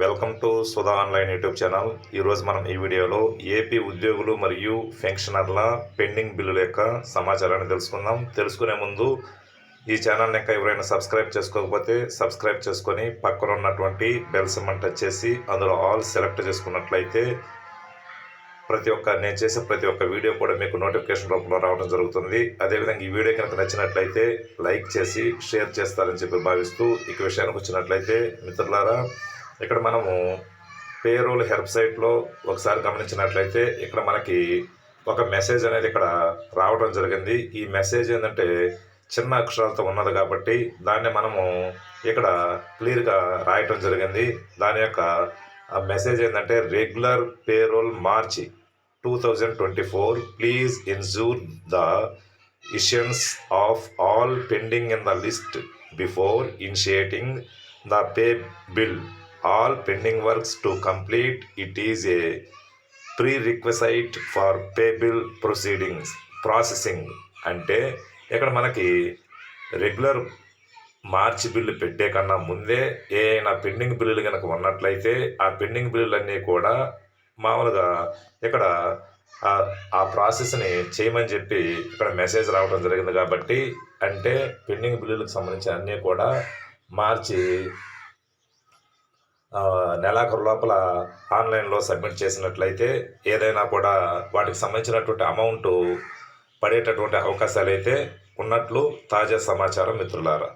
Welcome to Sudha online YouTube channel. ఈరోజు మనం ఈ వీడియోలో ఏపీ ఉద్యోగులు మరియు పెన్షనర్ల పెండింగ్ బిల్లుల యొక్క సమాచారాన్ని తెలుసుకుందాం. తెలుసుకునే ముందు ఈ ఛానల్ని ఇంకా ఎవరైనా సబ్స్క్రైబ్ చేసుకోకపోతే సబ్స్క్రైబ్ చేసుకొని పక్కన ఉన్నటువంటి బెల్ సిమ్మని టచ్ చేసి అందులో ఆల్ సెలెక్ట్ చేసుకున్నట్లయితే ప్రతి ఒక్క నేను చేసే ప్రతి ఒక్క వీడియో కూడా మీకు నోటిఫికేషన్ రూపంలో రావడం జరుగుతుంది. అదేవిధంగా ఈ వీడియో కనుక నచ్చినట్లయితే లైక్ చేసి షేర్ చేస్తారని చెప్పి భావిస్తూ ఇక విషయానికి వచ్చినట్లయితే మిత్రులారా ఇక్కడ మనము పేరోల్ హెల్ప్ సైట్లో ఒకసారి గమనించినట్లయితే ఇక్కడ మనకి ఒక మెసేజ్ అనేది ఇక్కడ రావడం జరిగింది. ఈ మెసేజ్ ఏంటంటే చిన్న అక్షరాలతో ఉన్నది కాబట్టి దాన్ని మనము ఇక్కడ క్లియర్గా రాయటం జరిగింది. దాని యొక్క ఆ మెసేజ్ ఏంటంటే regular payroll March two thousand twenty four please ensure the issuance of all pending in the list before initiating the pay bill. All pending works to complete. It is a prerequisite for pay bill proceedings processing. అంటే ఇక్కడ మనకి regular మార్చి bill పెట్టే కన్నా ముందే ఏమైనా pending బిల్లులు కనుక ఉన్నట్లయితే ఆ పెండింగ్ బిల్లులన్నీ కూడా మామూలుగా ఇక్కడ ఆ- ప్రాసెస్ని చేయమని చెప్పి ఇక్కడ మెసేజ్ రావడం జరిగింది కాబట్టి అంటే పెండింగ్ బిల్లులకు సంబంధించి అన్నీ కూడా మార్చి నెలాఖరు లోపల ఆన్లైన్లో సబ్మిట్ చేసినట్లయితే ఏదైనా కూడా వాటికి సంబంధించినటువంటి అమౌంట్ పడేటటువంటి అవకాశాలు అయితే ఉన్నట్లు తాజా సమాచారం మిత్రులారా.